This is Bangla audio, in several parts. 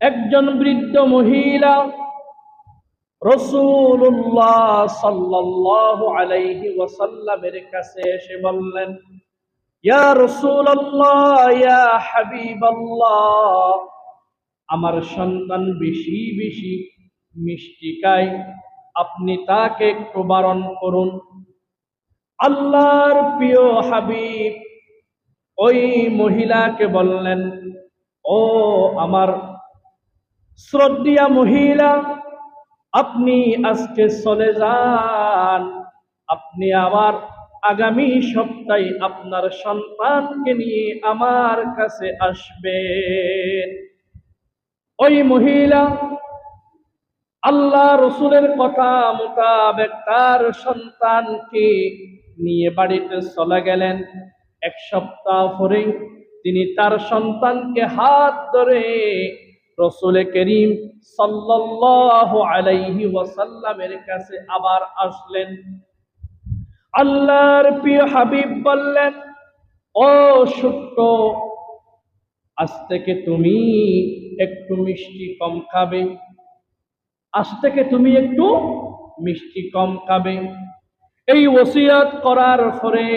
একজন বৃদ্ধ মহিলা রসুল্লাহ সাল্লাল্লাহু আলাইহি ওয়াসাল্লামের কাছে এসে বললেন ইয়া হাবিবাল্লাহ, আমার সন্তান বেশি বেশি মিষ্টি খায়, আপনি তাকে একটু বারণ করুন। আল্লাহর প্রিয় হাবিব ওই মহিলাকে বললেন, ও আমার শ্রদ্ধিয়া মহিলা, আপনি আজকে চলে যান। আপনি আবার আগামী সপ্তাহে আপনার সন্তানকে নিয়ে আমার কাছে আসবেন। ওই মহিলা, আল্লাহ রসুলের কথা মোতাবেক তার সন্তানকে নিয়ে বাড়িতে চলে গেলেন। এক সপ্তাহ পরে তিনি তার সন্তানকে হাত ধরে রসুল করিম সাল্লাল্লাহু ওয়াসাল্লামের কাছে আবার আসলেন। আল্লাহর প্রিয় হাবিব বললেন, ও সত্য আজ থেকে তুমি একটু মিষ্টি কম খাবে। আজ থেকে তুমি একটু মিষ্টি কম খাবে। এই ওসিয়ত করার পরে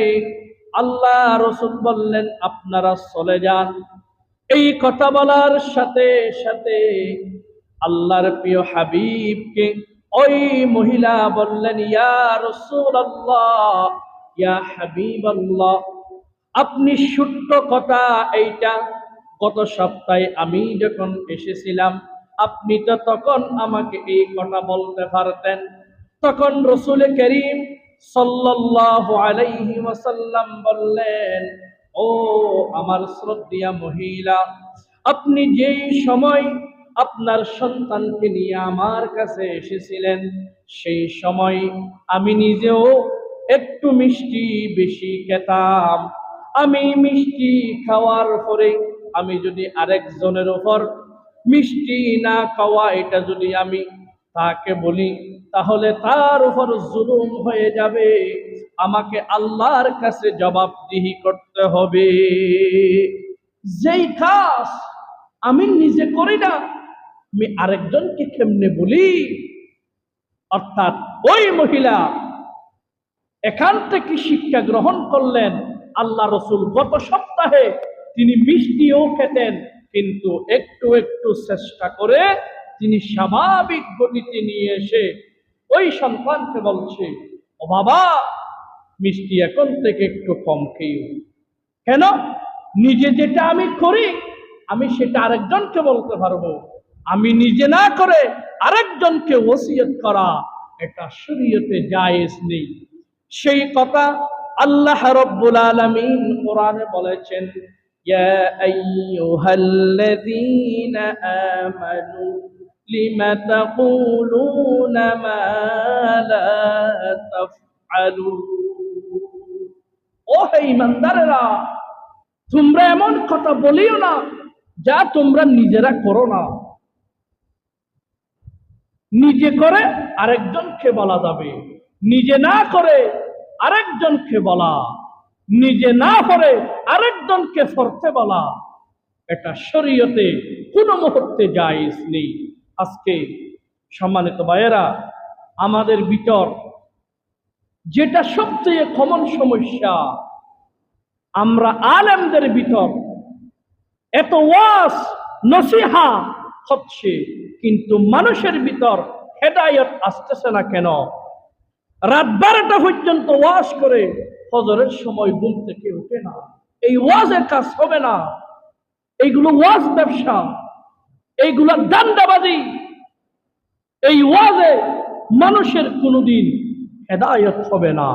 আল্লাহ রসুল বললেন, আপনারা চলে যান। এই কথা বলার সাথে সাথে আল্লাহর প্রিয় হাবিবকে ওই মহিলা বললেন, ইয়া ইয়া আপনি সত্য কথা এইটা। গত সপ্তাহে আমি যখন এসেছিলাম, আপনি তো তখন আমাকে এই কথা বলতে পারতেন। তখন রসুল করিম আলাইহি ওয়াসাল্লাম বললেন, ও আমার শ্রদ্ধিয়া মহিলা, আপনি যেই সময় আপনার সন্তানকে নিয়ে আমার কাছে এসেছিলেন, সেই সময় আমি নিজেও একটু মিষ্টি বেশি খেতাম। আমি মিষ্টি খাওয়ার পরে আমি যদি আরেকজনের ওপর মিষ্টি না খাওয়া, এটা যদি আমি তাকে বলি, তাহলে তার উপর জুলুম হয়ে যাবে। আমাকে আল্লাহর কাছে জবাবদিহি করতে হবে। যেই কাজ আমি নিজে করি না, আমি আরেকজনকে কেমনে বলি? অর্থাৎ ওই মহিলা এখান থেকে শিক্ষা গ্রহণ করলেন, আল্লাহ রসুল গত সপ্তাহে তিনি মিষ্টিও খেতেন, কিন্তু একটু একটু চেষ্টা করে তিনি স্বাভাবিক গতিতে নিয়ে এসে ওই সন্তানকে বলছে, ও বাবা, মিষ্টি এখন থেকে একটু কম খেয়েও। কেন? নিজে যেটা আমি করি, আমি সেটা আরেকজনকে বলতে পারব। আমি নিজে না করে আরেকজনকে ওসিয়ত করা, এটা শরীয়তে জায়েজ নেই। সেই কথা আল্লাহ রব্বুল আলামিন কোরআনে বলেছেন, ইয়া আইয়ুহাল্লাযীনা আমানু লিমা তাকুলুনা মা লা তাফআলুন ও হে ইমানদারেরা, তোমরা এমন কথা বলিও না যা তোমরা নিজেরা করো না। নিজে করে আরেকজনকে বলা যাবে, নিজে না করে আরেকজনকে বলা, নিজে না করে আরেকজনকে ফরতে বলা। এটা শরীয়তে কোনো মুহূর্তে জায়েজ নেই। আজকে সম্মানিত ভাইয়েরা, আমাদের ভিতর যেটা সবচেয়ে কমন সমস্যা, আমরা আলেমদের ভিতর এত ওয়াস নসিহা হচ্ছে, কিন্তু মানুষের ভিতর হেদায়ত আসতেছে না কেন? রাত বারোটা পর্যন্ত ওয়াজ করে হজরের সময় ঘুম থেকে উঠে না। এই ওয়াজের কাজ হবে না। এইগুলো ওয়াজ ব্যবসা। এইগুলো দান্দাবাজি। এই ওয়াজে মানুষের কোনোদিন হেদায়ত হবে না।